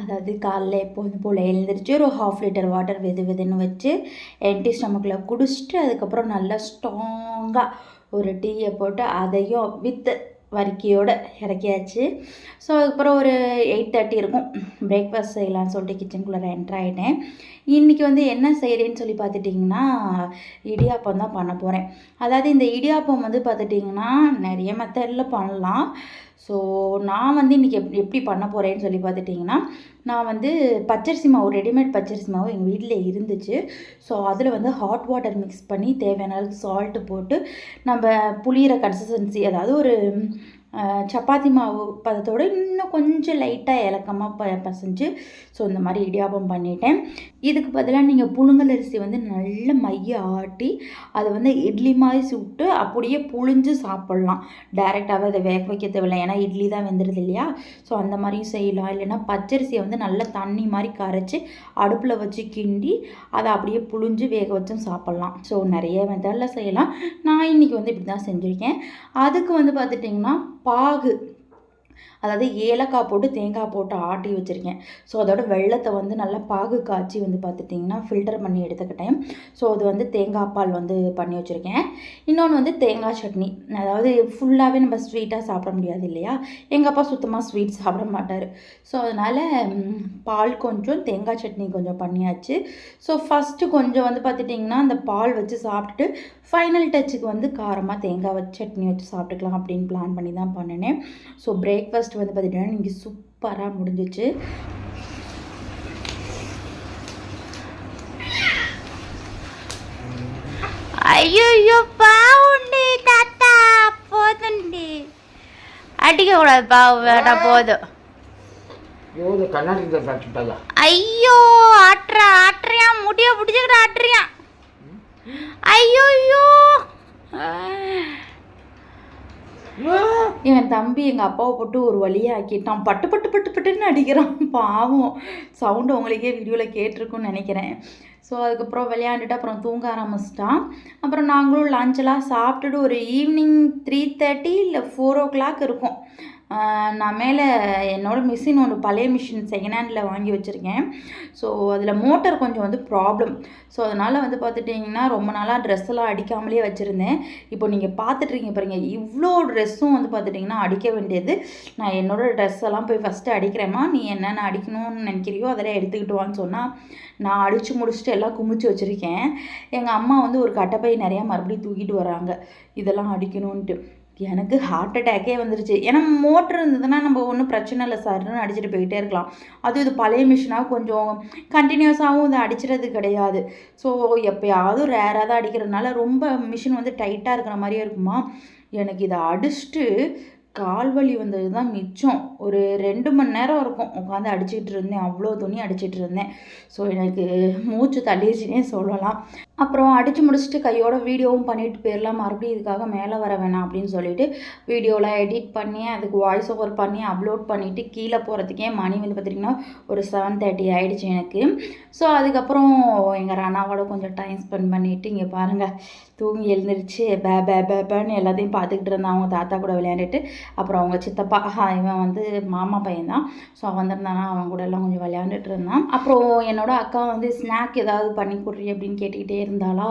அதாவது காலைல எப்போதும் போல் எழுந்திரிச்சு ஒரு ஹாஃப் லிட்டர் வாட்டர் வெது வெதுன்னு வச்சு என்டி ஸ்டமக்கில் குடிச்சிட்டு அதுக்கப்புறம் நல்லா ஸ்ட்ராங்காக ஒரு டீயை போட்டு அதையும் வித்து வரிக்கையோடு இறக்கியாச்சு. ஸோ அதுக்கப்புறம் ஒரு எயிட் தேர்ட்டி இருக்கும். பிரேக்ஃபாஸ்ட் செய்யலாம்னு சொல்லிட்டு கிச்சனுக்குள்ளே என்ட்ரு ஆகிட்டேன் இன்றைக்கி வந்து என்ன செய்கிறேன்னு சொல்லி பார்த்துட்டிங்கன்னா இடியாப்பம் தான் பண்ண போகிறேன் அதாவது இந்த இடியாப்பம் வந்து பார்த்துட்டிங்கன்னா நிறைய மெத்தடில் பண்ணலாம். ஸோ நான் வந்து இன்றைக்கி எப் எப்படி பண்ண போகிறேன்னு சொல்லி பார்த்துட்டிங்கன்னா நான் வந்து பச்சரிசி மாவு ரெடிமேட் பச்சரிசி மாவு எங்கள் வீட்டில் இருந்துச்சு. ஸோ அதில் வந்து ஹாட் வாட்டர் மிக்ஸ் பண்ணி தேவையான அளவுக்கு சால்ட்டு போட்டு நம்ம புளியிற கன்சிஸ்டன்சி அதாவது ஒரு சப்பாத்தி மாவு பதத்தோட இன்னும் கொஞ்சம் லைட்டாக இலக்கமாக ப பசைஞ்சு ஸோ இந்த மாதிரி இடியாப்பம் பண்ணிட்டேன். இதுக்கு பதிலாக நீங்கள் புழுங்கல் அரிசி வந்து நல்ல மைய ஆட்டி அதை வந்து இட்லி மாதிரி சுட்டு அப்படியே புழிஞ்சு சாப்பிட்லாம். டைரெக்டாகவே அதை வேக வைக்க தேவையில்லை ஏன்னா இட்லி தான் வெந்துடுது இல்லையா? ஸோ அந்த மாதிரியும் செய்யலாம். இல்லைன்னா பச்சரிசியை வந்து நல்லா தண்ணி மாதிரி கரைச்சி அடுப்பில் வச்சு கிண்டி அதை அப்படியே புழிஞ்சு வேக வச்சும் சாப்பிட்லாம். ஸோ நிறைய மெத்தடில் செய்யலாம். நான் இன்றைக்கி வந்து இப்படி தான் செஞ்சுருக்கேன். அதுக்கு வந்து பார்த்துட்டிங்கன்னா பாகு. அதாவது ஏலக்காய் போட்டு தேங்காய் போட்டு ஆட்டி வச்சுருக்கேன். ஸோ அதோட வெள்ளத்தை வந்து நல்லா பாகு காய்ச்சி வந்து பார்த்துட்டிங்கன்னா ஃபில்டர் பண்ணி எடுத்துக்கிட்டேன் ஸோ அது வந்து தேங்காய் பால் வந்து பண்ணி வச்சுருக்கேன். இன்னொன்று வந்து தேங்காய் சட்னி. அதாவது ஃபுல்லாகவே நம்ம ஸ்வீட்டாக சாப்பிட முடியாது இல்லையா? எங்கள் அப்பா சுத்தமாக ஸ்வீட் சாப்பிட மாட்டார். ஸோ அதனால் பால் கொஞ்சம் தேங்காய் சட்னி கொஞ்சம் பண்ணியாச்சு. ஸோ ஃபஸ்ட்டு கொஞ்சம் வந்து பார்த்துட்டிங்கன்னா அந்த பால் வச்சு சாப்பிட்டுட்டு ஃபைனல் டச்சுக்கு வந்து காரமாக தேங்காய் வச்சு சட்னி வச்சு சாப்பிட்டுக்கலாம் அப்படின்னு பிளான் பண்ணி தான் பண்ணினேன். ஸோ பிரேக் பிரேக்ஃபாஸ்ட் வந்து பார்த்துட்டிங்கன்னா இன்றைக்கி சூப்பராக முடிஞ்சிச்சு. ஐயோ பாவுண்டி தாத்தா போதுண்டி அடிக்க கூடாது பாவு வேண்டாம் போதும். ஐயோ ஆட்டுறா ஆட்டுறியா முடிய பிடிச்சிக்கிட்டு ஆட்டுறியா ஐயோ ஐயோ என் தம்பி எங்கள் அப்பாவை போட்டு ஒரு வழியாக ஆக்கிட்டான். பட்டு பட்டு பட்டு பட்டுன்னு அடிக்கிறான். பாவம். சவுண்டு உங்களுக்கே வீடியோவில் கேட்டிருக்குன்னு நினைக்கிறேன். ஸோ அதுக்கப்புறம் விளையாண்டுட்டு அப்புறம் தூங்க ஆரம்பிச்சிட்டான். அப்புறம் நாங்களும் லஞ்செல்லாம் சாப்பிட்டுட்டு ஒரு ஈவினிங் த்ரீ தேர்ட்டி இல்லை ஃபோர் ஓ கிளாக் இருக்கும். நான் மேலே என்னோடய மிஷின் ஒன்று பழைய மிஷின் செகண்ட் ஹேண்டில் வாங்கி வச்சுருக்கேன். ஸோ அதில் மோட்டர் கொஞ்சம் வந்து ப்ராப்ளம் ஸோ அதனால் வந்து பார்த்துட்டிங்கன்னா ரொம்ப நாளாக ட்ரெஸ் எல்லாம் அடிக்காமலே வச்சுருந்தேன். இப்போ நீங்கள் பார்த்துட்ருக்கீங்க பாருங்க இவ்வளோ ட்ரெஸ்ஸும் வந்து பார்த்துட்டிங்கன்னா அடிக்க வேண்டியது. நான் என்னோடய ட்ரெஸ் எல்லாம் போய் ஃபஸ்ட்டு அடிக்கிறேம்மா. நீ என்னென்ன அடிக்கணும்னு நினைக்கிறியோ அதெல்லாம் எடுத்துக்கிட்டு வான்னு சொன்னால் நான் அடித்து முடிச்சுட்டு எல்லாம் குமிச்சு வச்சுருக்கேன். எங்கள் அம்மா வந்து ஒரு கட்டைப்பை நிறையா மறுபடியும் தூக்கிட்டு வராங்க. இதெல்லாம் அடிக்கணுன்ட்டு எனக்கு ஹார்ட் அட்டாக்கே வந்துருச்சு. ஏன்னா மோட்ரு இருந்ததுன்னா நம்ம ஒன்றும் பிரச்சனை இல்லை சார்னு அடிச்சுட்டு போயிட்டே இருக்கலாம். அது இது பழைய மிஷினாக கொஞ்சம் கண்டினியூஸாகவும் இது அடிச்சிடறது கிடையாது. ஸோ எப்போயாவது ரேராக தான் அடிக்கிறதுனால ரொம்ப மிஷின் வந்து டைட்டாக இருக்கிற மாதிரியே இருக்குமா? எனக்கு இதை அடிச்சுட்டு கால் வலி வந்தது தான் மிச்சம். ஒரு ரெண்டு மணி நேரம் இருக்கும். உட்காந்து அடிச்சிட்டு இருந்தேன். அவ்வளோ துணி அடிச்சிட்டு இருந்தேன். ஸோ எனக்கு மூச்சு தள்ளிடுச்சுன்னே சொல்லலாம். அப்புறம் அடித்து முடிச்சுட்டு கையோட வீடியோவும் பண்ணிட்டு போயிடலாம். மறுபடியும் இதுக்காக மேலே வர வேணாம் அப்படின்னு சொல்லிட்டு வீடியோலாம் எடிட் பண்ணி அதுக்கு வாய்ஸ் ஓவர் பண்ணி அப்லோட் பண்ணிவிட்டு கீழே போகிறதுக்கே மணி வந்து பார்த்திங்கன்னா ஒரு செவன் தேர்ட்டி ஆகிடுச்சு எனக்கு. ஸோ அதுக்கப்புறம் எங்கள் ராணாவோட கொஞ்சம் டைம் ஸ்பெண்ட் பண்ணிவிட்டு இங்கே பாருங்கள் தூங்கி எழுந்திரிச்சு பே பே பே பேன்னு எல்லாத்தையும் பார்த்துக்கிட்டு இருந்தான். அவங்க தாத்தா கூட விளையாண்டுட்டு அப்புறம் அவங்க சித்தப்பா இவன் வந்து மாமா பையன் தான் ஸோ வந்திருந்தானா அவன் கூட எல்லாம் கொஞ்சம் விளையாண்டுட்டு இருந்தான். அப்புறம் என்னோட அக்கா வந்து ஸ்நாக் ஏதாவது பண்ணி கொடுறி அப்படின்னு கேட்டுக்கிட்டே இருந்தாளா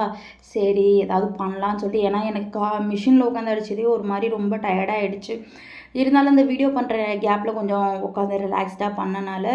சரி ஏதாவது பண்ணலாம்னு சொல்லிட்டு ஏன்னா எனக்கு கா மிஷினில் உட்காந்து அடிச்சதே ஒரு மாதிரி ரொம்ப டயர்டாகிடுச்சு இருந்தாலும் இந்த வீடியோ பண்ணுற கேப்பில் கொஞ்சம் உட்காந்து ரிலாக்ஸ்டாக பண்ணனால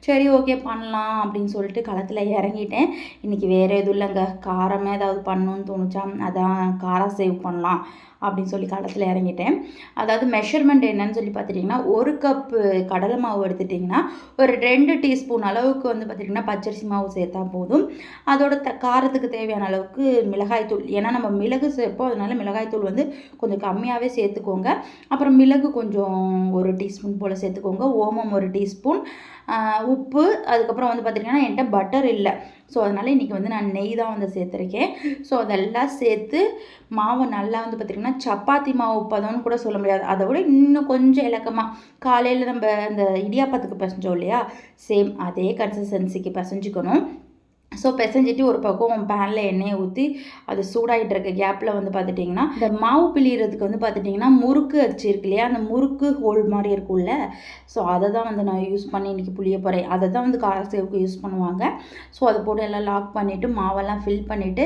சரி ஓகே பண்ணலாம் அப்படின்னு சொல்லிட்டு களத்தில் இறங்கிட்டேன். இன்றைக்கி வேறு எதுவும் இல்லைங்க. காரமே ஏதாவது பண்ணணும்னு தோணுச்சா? அதான் காரம் சேவ் பண்ணலாம். அப்படின்னு சொல்லி களத்தில் இறங்கிட்டேன். அதாவது மெஷர்மெண்ட் என்னன்னு சொல்லி பார்த்துட்டிங்கன்னா ஒரு கப்பு கடலை மாவு எடுத்துட்டிங்கன்னா ஒரு ரெண்டு டீஸ்பூன் அளவுக்கு வந்து பார்த்திங்கன்னா பச்சரிசி மாவு சேர்த்தா போதும். அதோட த காரத்துக்கு தேவையான அளவுக்கு மிளகாய்த்தூள் ஏன்னா நம்ம மிளகு சேர்ப்போம். அதனால மிளகாய்த்தூள் வந்து கொஞ்சம் கம்மியாகவே சேர்த்துக்கோங்க. அப்புறம் மிளகு கொஞ்சம் ஒரு டீஸ்பூன் போல் சேர்த்துக்கோங்க. ஓமம் ஒரு டீஸ்பூன் உப்பு அதுக்கப்புறம் வந்து பார்த்திங்கன்னா என்கிட்ட பட்டர் இல்லை. ஸோ அதனால் இன்றைக்கி வந்து நான் நெய் தான் வந்து சேர்த்துருக்கேன். ஸோ அதெல்லாம் சேர்த்து மாவை நல்லா வந்து பார்த்திங்கன்னா சப்பாத்தி மாவு பதம்னு கூட சொல்ல முடியாது. அதை விட இன்னும் கொஞ்சம் இலக்கமாக காலையில் நம்ம அந்த இடியாப்பத்துக்கு பிசைஞ்சோம் இல்லையா? சேம் அதே கன்சிஸ்டன்சிக்கு பசஞ்சிக்கணும். ஸோ பிசைஞ்சிட்டு ஒரு பக்கம் பேனில் எண்ணெயை ஊற்றி அது சூடாகிட்டு இருக்க கேப்பில் வந்து பார்த்துட்டிங்கன்னா இந்த மாவு பிழியறதுக்கு வந்து பார்த்துட்டிங்கன்னா முறுக்கு அச்சு இருக்கு இல்லையா? அந்த முறுக்கு ஹோல் மாதிரி இருக்கும்ல. ஸோ அதை தான் வந்து நான் யூஸ் பண்ணி இன்றைக்கி புளிய போகிறேன் அதை தான் வந்து காரசேவுக்கு யூஸ் பண்ணுவாங்க. ஸோ அதை போட்டு எல்லாம் லாக் பண்ணிவிட்டு மாவெல்லாம் ஃபில் பண்ணிவிட்டு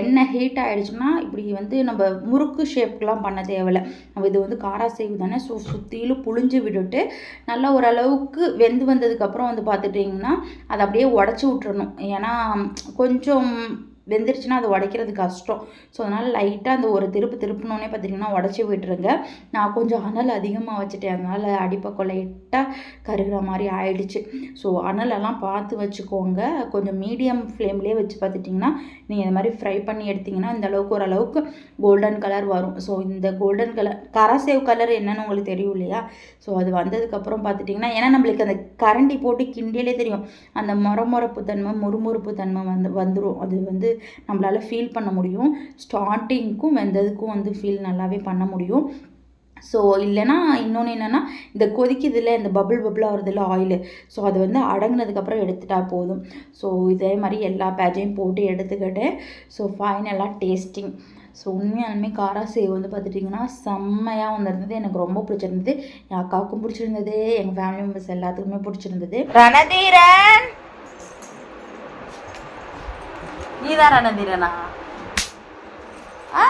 எண்ணெய் ஹீட் ஆகிடுச்சுன்னா இப்படி வந்து நம்ம முறுக்கு ஷேப்க்கெலாம் பண்ண தேவையில்லை. நம்ம இது வந்து காராசேவு தானே? ஸோ சுற்றிலும் புழிஞ்சு விட்டுட்டு நல்லா ஓரளவுக்கு வெந்து வந்ததுக்கப்புறம் வந்து பார்த்துட்டிங்கன்னா அதை அப்படியே உடச்சி விட்டுறணும். ஏன்னா கொஞ்சம் வெந்துருச்சுன்னா அது உடைக்கிறது கஷ்டம். ஸோ அதனால் லைட்டாக அந்த ஒரு திருப்பு திருப்பினோடனே பார்த்தீங்கன்னா உடச்சி விட்டுருங்க. நான் கொஞ்சம் அனல் அதிகமாக வச்சுட்டேன். அதனால் அடிப்பக்கம் லைட்டாக கருகிற மாதிரி ஆயிடுச்சு. ஸோ அனலெல்லாம் பார்த்து வச்சுக்கோங்க. கொஞ்சம் மீடியம் ஃப்ளேம்லேயே வச்சு பார்த்துட்டிங்கன்னா நீங்கள் இந்த மாதிரி ஃப்ரை பண்ணி எடுத்திங்கன்னா இந்த அளவுக்கு ஓரளவுக்கு கோல்டன் கலர் வரும். ஸோ இந்த கோல்டன் கலர் கரசேவ் கலர் என்னன்னு உங்களுக்கு தெரியும் இல்லையா? ஸோ அது வந்ததுக்கப்புறம் பார்த்துட்டிங்கன்னா ஏன்னா நம்மளுக்கு அந்த கரண்டி போட்டு கிண்டியிலே தெரியும். அந்த மொரமொரப்பு தன்மை முறுமுறுப்பு தன்மை வந்து வந்துடும் அது வந்து நம்மளால் ஃபீல் பண்ண முடியும். ஸ்டார்டிங்க்கும் வெந்ததுக்கும் வந்து ஃபீல் நல்லாவே பண்ண முடியும். ஸோ இல்லைன்னா இன்னொன்று என்னென்னா இந்த கொதிக்குதுல இந்த பபுள் பபுளாக வருதுல்ல ஆயிலு ஸோ அது வந்து அடங்கினதுக்கப்புறம் எடுத்துட்டா போதும். ஸோ இதே மாதிரி எல்லா பேட்சையும் போட்டு எடுத்துக்கிட்டேன். ஸோ ஃபைனலாக டேஸ்டிங் ஸோ உண்மையாலுமே காரா சேவ் வந்து பார்த்துட்டிங்கன்னா செம்மையாக வந்திருந்தது. எனக்கு ரொம்ப பிடிச்சிருந்தது. என் அக்காவுக்கும் பிடிச்சிருந்தது. எங்கள் ஃபேமிலி மெம்பர்ஸ் எல்லாத்துக்குமே பிடிச்சிருந்தது. ரணதீரன்! நீதான் ரணதீரனா ஆ?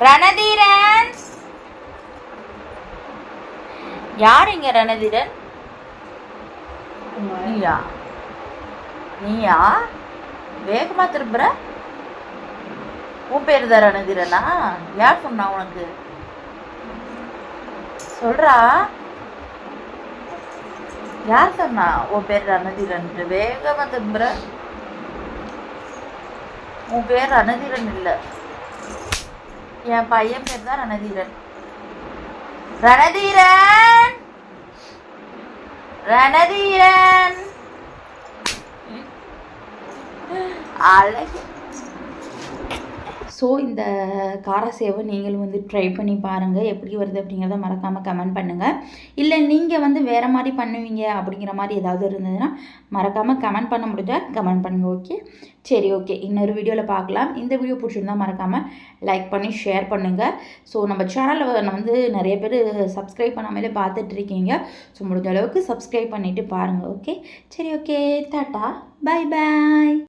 ரணதீரன்? யார் இங்க ரணதீரன்? நீயா? நீயா? வேகமா திரும்புற? உன் பேர் தான் ரணதீரனா? யார் சொன்னா உனக்கு? சொல்றா. யார் சொன்னா உன் பேர் ரணதீரன் வேகமாக திரும்புற? உன் பேர் ரணதீரன் இல்லை. என் பையன் பேர் தான் ரணதீரன். ரணதீரன்! ரணதீரன்! அழகு ஸோ இந்த காரசேவை நீங்களும் வந்து ட்ரை பண்ணி பாருங்கள் எப்படி வருது அப்படிங்கிறத மறக்காமல் கமெண்ட் பண்ணுங்கள் இல்லை நீங்கள் வந்து வேறு மாதிரி பண்ணுவீங்க அப்படிங்கிற மாதிரி ஏதாவது இருந்ததுன்னா மறக்காமல் கமெண்ட் பண்ண முடிஞ்சால் கமெண்ட் பண்ணுங்கள் ஓகே சரி ஓகே இன்னொரு வீடியோவில் பார்க்கலாம். இந்த வீடியோ பிடிச்சிருந்தா மறக்காமல் லைக் பண்ணி ஷேர் பண்ணுங்கள் ஸோ நம்ம சேனலில் வந்து நிறைய பேர் சப்ஸ்கிரைப் பண்ணாமலே பார்த்துட்ருக்கீங்க ஸோ முடிஞ்ச அளவுக்கு சப்ஸ்கிரைப் பண்ணிவிட்டு பாருங்கள் ஓகே சரி ஓகே டாட்டா பை பாய்